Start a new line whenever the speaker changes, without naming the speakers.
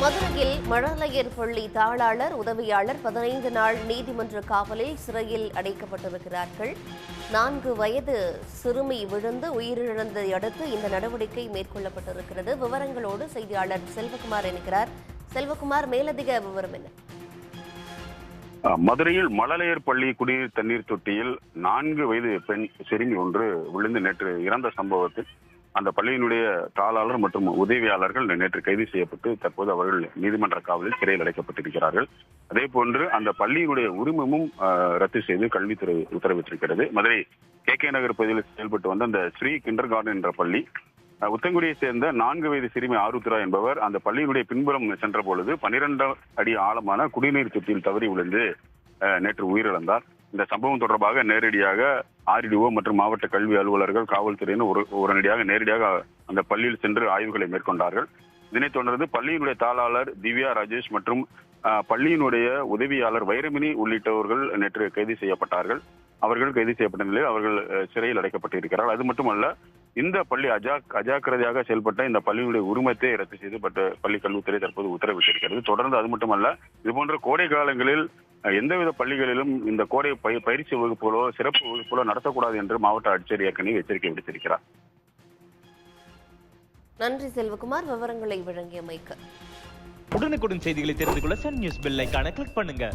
மதுரையில் மழலையர் பள்ளி தாளாளர் உதவியாளர் பதினைந்து நாள் நீதிமன்ற காவலில் சிறையில் அடைக்கப்பட்டிருக்கிறார்கள். நான்கு வயது சிறுமி விழுந்து உயிரிழந்ததை அடுத்து இந்த நடவடிக்கை மேற்கொள்ளப்பட்டிருக்கிறது. விவரங்களோடு செய்தியாளர் செல்வகுமார் இணைக்கிறார் செல்வகுமார் மேலதிக விவரம் என்ன?
மதுரையில் மழலையர் பள்ளி குடிநீர் தண்ணீர் தொட்டியில் நான்கு வயது பெண் சிறுமி ஒன்று விழுந்து நேற்று இறந்த சம்பவத்தில் அந்த பள்ளியினுடைய தாளாளர் மற்றும் உதவியாளர்கள் நேற்று கைது செய்யப்பட்டு தற்போது அவர்கள் நீதிமன்ற காவலில் சிறையில் அடைக்கப்பட்டிருக்கிறார்கள். அதே போன்று அந்த பள்ளியினுடைய உரிமமும் ரத்து செய்து கல்வித்துறை உத்தரவிட்டிருக்கிறது. மதுரை கே கே நகர் பகுதியில் செயல்பட்டு வந்த அந்த ஸ்ரீ கிண்டர் கார்டன் என்ற பள்ளி உத்தங்குடியை சேர்ந்த நான்கு வயது சிறுமி ஆருத்ரா என்பவர் அந்த பள்ளியினுடைய பின்புறம் சென்ற பொழுது பனிரெண்டு அடி ஆழமான குடிநீர் தொட்டியில் தவறி விழுந்து நேற்று உயிரிழந்தார். இந்த சம்பவம் தொடர்பாக நேரடியாக ஆர்டிஓ மற்றும் மாவட்ட கல்வி அலுவலர்கள் காவல்துறையினர் ஒரு உடனடியாக நேரடியாக அந்த பள்ளியில் சென்று ஆய்வுகளை மேற்கொண்டார்கள். இதனைத் தொடர்ந்து பள்ளியினுடைய தாளாளர் திவ்யா ராஜேஷ் மற்றும் பள்ளியினுடைய உதவியாளர் வைரமினி உள்ளிட்டவர்கள் நேற்று கைது செய்யப்பட்டார்கள். அவர்கள் கைது செய்யப்பட்ட நிலையில் அவர்கள் சிறையில் அடைக்கப்பட்டிருக்கிறார்கள். அது மட்டுமல்ல இந்த பள்ளி அஜா அஜாக்கிரதையாக செயல்பட்ட இந்த பள்ளியினுடைய உரிமத்தை ரத்து செய்து பட்டு பள்ளி கல்வித்துறை தற்போது உத்தரவிட்டிருக்கிறது. தொடர்ந்து அது மட்டுமல்ல இது போன்ற கோடை காலங்களில் எந்தவித பள்ளிகளிலும் இந்த கோடை பய- பயிற்சி வகுப்புகளோ சிறப்பு வகுப்புகளோ நடத்தக்கூடாது என்று மாவட்ட ஆட்சியர் ஏற்கனவே எச்சரிக்கை விடுத்திருக்கிறார்.
நன்றி செல்வகுமார். விவரங்களை வழங்கியமைக்கு
உடனுக்குடன் செய்திகளை தெரிந்து கொள்ள சன் நியூஸ் பெல் ஐகானை கிளிக் பண்ணுங்க.